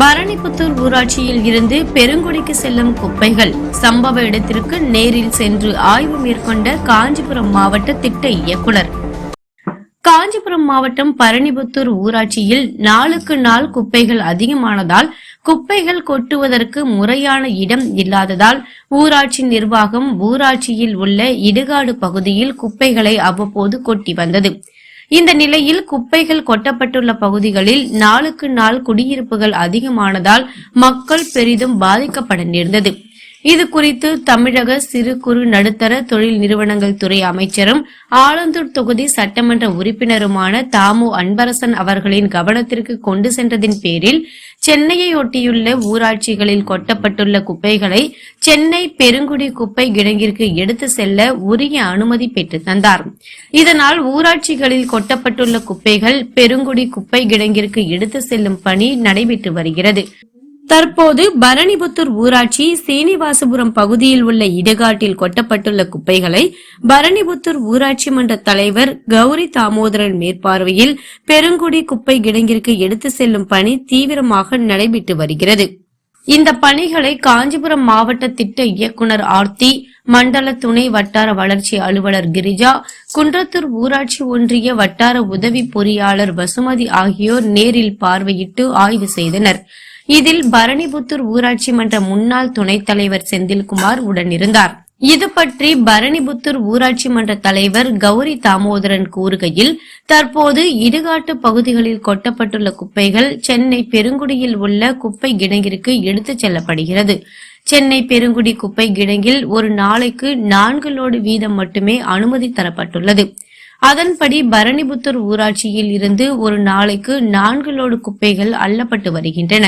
பரணிபுத்தூர் ஊராட்சியில் இருந்து பெருங்குடிக்கு செல்லும் குப்பைகள் சம்பவ இடத்திற்கு நேரில் சென்று ஆய்வு மேற்கொண்ட காஞ்சிபுரம் மாவட்ட திட்ட இயக்குனர். காஞ்சிபுரம் மாவட்டம் பரணிபுத்தூர் ஊராட்சியில் நாளுக்கு நாள் குப்பைகள் அதிகமானதால் குப்பைகள் கொட்டுவதற்கு முறையான இடம் இல்லாததால் ஊராட்சி நிர்வாகம் ஊராட்சியில் உள்ள இடுகாடு பகுதியில் குப்பைகளை அவ்வப்போது கொட்டி வந்தது. இந்த நிலையில் குப்பைகள் கொட்டப்பட்டுள்ள பகுதிகளில் நாளுக்கு நாள் குடியிருப்புகள் அதிகமானதால் மக்கள் பெரிதும் பாதிக்கப்பட நேர்ந்தது. இது குறித்து தமிழக சிறு குறு நடுத்தர தொழில் நிறுவனங்கள் துறை அமைச்சரும் ஆலந்தூர் தொகுதி சட்டமன்ற உறுப்பினருமான தாமு அன்பரசன் அவர்களின் கவனத்திற்கு கொண்டு சென்றதின் பேரில் சென்னையை ஒட்டியுள்ள ஊராட்சிகளில் கொட்டப்பட்டுள்ள குப்பைகளை சென்னை பெருங்குடி குப்பை கிடங்கிற்கு எடுத்து செல்ல உரிய அனுமதி பெற்று தந்தார். இதனால் ஊராட்சிகளில் கொட்டப்பட்டுள்ள குப்பைகள் பெருங்குடி குப்பை கிடங்கிற்கு எடுத்து செல்லும் பணி நடைபெற்று வருகிறது. தற்போது பரணிபுத்தூர் ஊராட்சி சீனிவாசபுரம் பகுதியில் உள்ள இடுகாட்டில் கொட்டப்பட்டுள்ள குப்பைகளை பரணிபுத்தூர் ஊராட்சி மன்ற தலைவர் கௌரி தாமோதரன் மேற்பார்வையில் பெருங்குடி குப்பை கிடங்கிற்கு எடுத்து செல்லும் பணி தீவிரமாக நடைபெற்று வருகிறது. இந்த பணிகளை காஞ்சிபுரம் மாவட்ட திட்ட இயக்குனர் ஆர்த்தி மண்டல துணை வட்டார வளர்ச்சி அலுவலர் கிரிஜா குன்றத்தூர் ஊராட்சி ஒன்றிய வட்டார உதவி பொறியாளர் வசுமதி ஆகியோர் நேரில் பார்வையிட்டு ஆய்வு செய்தனர். இதில் பரணிபுத்தூர் ஊராட்சி மன்ற முன்னாள் துணைத் தலைவர் செந்தில்குமார் உடனிருந்தார். இது பற்றி பரணிபுத்தூர் ஊராட்சி மன்ற தலைவர் கௌரி தாமோதரன் கூறுகையில் தற்போது இடுகாட்டு பகுதிகளில் கொட்டப்பட்டுள்ள குப்பைகள் சென்னை பெருங்குடியில் உள்ள குப்பை கிடங்கிற்கு எடுத்துச் செல்லப்படுகிறது. சென்னை பெருங்குடி குப்பை கிடங்கில் ஒரு நாளைக்கு நான்கு லோடு வீதம் மட்டுமே அனுமதி தரப்பட்டுள்ளது. அதன்படி பரணிபுத்தூர் ஊராட்சியில் இருந்து ஒரு நாளைக்கு நான்கு லோடு குப்பைகள் அள்ளப்பட்டு வருகின்றன.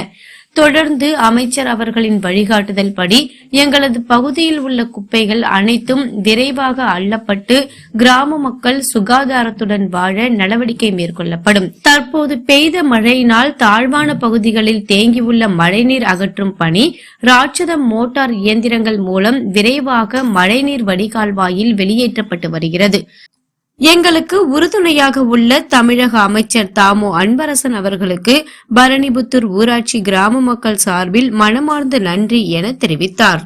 தொடர்ந்து அமைச்சர் அவர்களின் வழிகாட்டுதல் படி எங்களது பகுதியில் உள்ள குப்பைகள் அனைத்தும் விரைவாக அள்ளப்பட்டு கிராம மக்கள் சுகாதாரத்துடன் வாழ நடவடிக்கை மேற்கொள்ளப்படும். தற்போது பெய்த மழையினால் தாழ்வான பகுதிகளில் தேங்கியுள்ள மழைநீர் அகற்றும் பணி ராட்சத மோட்டார் இயந்திரங்கள் மூலம் விரைவாக மழைநீர் வடிகால்வாயில் வெளியேற்றப்பட்டு வருகிறது. எங்களுக்கு உறுதுணையாக உள்ள தமிழக அமைச்சர் தாமோ அன்பரசன் அவர்களுக்கு பரணிபுத்தூர் ஊராட்சி கிராம மக்கள் சார்பில் மனமார்ந்த நன்றி என தெரிவித்தார்.